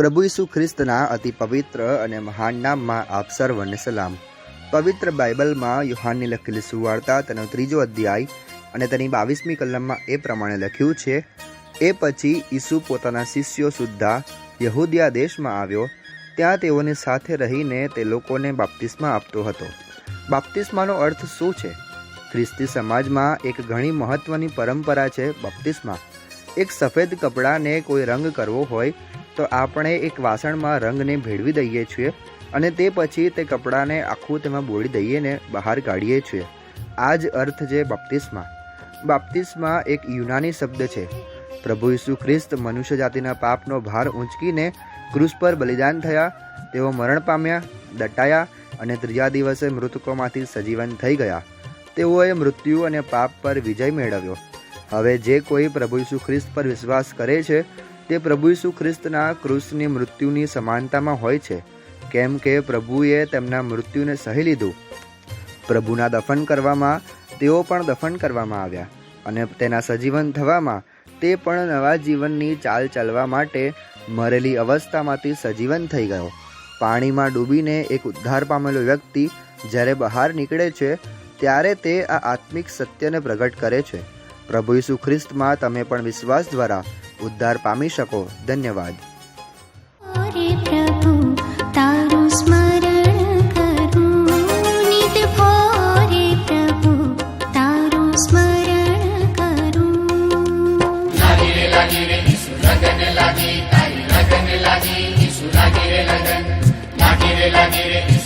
પ્રભુ ઈસુ ખ્રિસ્તના અતિ પવિત્ર અને મહાન નામમાં આપ સર્વને સલામ. પવિત્ર બાઇબલમાં યુહાનની લખેલી સુવાર્તા તેનો ત્રીજો અધ્યાય અને તેની બાવીસમી કલમમાં એ પ્રમાણે લખ્યું છે, એ પછી ઈસુ પોતાના શિષ્યો સુદ્ધા યહૂદિયા દેશમાં આવ્યો, ત્યાં તેઓની સાથે રહીને તે લોકોને બાપ્તિસ્મા આપતો હતો. બાપ્તિસ્માનો અર્થ શું છે? ખ્રિસ્તી સમાજમાં એક ઘણી મહત્વની પરંપરા છે બાપ્તિસ્મા. એક સફેદ કપડાને કોઈ રંગ કરવો હોય તો આપણે એક વાસણમાં રંગને ભેળવી દઈએ છીએ અને તે પછી તે કપડાને આખું તેમાં બોળી દઈએ ને બહાર કાઢીએ છીએ. આ જ અર્થ છે બાપ્તિસ્મા. બાપ્તિસ્મા એક યુનાની શબ્દ છે. પ્રભુ ઈસુ ખ્રિસ્ત મનુષ્ય જાતિના પાપનો ભાર ઊંચકીને ક્રૂસ પર બલિદાન થયા, તેઓ મરણ પામ્યા, દટાયા અને ત્રીજા દિવસે મૃતકોમાંથી સજીવન થઈ ગયા. તેઓએ મૃત્યુ અને પાપ પર વિજય મેળવ્યો. હવે જે કોઈ પ્રભુ ઈસુ ખ્રિસ્ત પર વિશ્વાસ કરે છે તે પ્રભુ ઈસુ ખ્રિસ્તના ક્રૂસની મૃત્યુની સમાનતામાં હોય છે. કેમ કે પ્રભુએ તેમના મૃત્યુને સહી લીધું. પ્રભુના દફન કરવામાં, તેઓ પણ દફન કરવામાં આવ્યા અને તેના સજીવન થવામાં, તે પણ નવા જીવનની ચાલ ચાલવા માટે મરેલી અવસ્થામાંથી સજીવન થઈ ગયો. પાણીમાં ડૂબીને એક ઉદ્ધાર પામેલો વ્યક્તિ જ્યારે બહાર નીકળે છે, ત્યારે તે આ આત્મિક સત્યને પ્રગટ કરે છે. પ્રભુ ઈસુ ખ્રિસ્તમાં તમે પણ વિશ્વાસ દ્વારા ઉદ્ધાર પામી શકો. ધન્યવાદ. રે પ્રભુ તારું સ્મરણ કરું. નિત ભોરે પ્રભુ તારું સ્મરણ કરું. લાગી રે ઈસુ લગન લાગી તારી લગન લાગી ઈસુ લાગી રે લગન. લાગી રે લાગી રે ઈસુ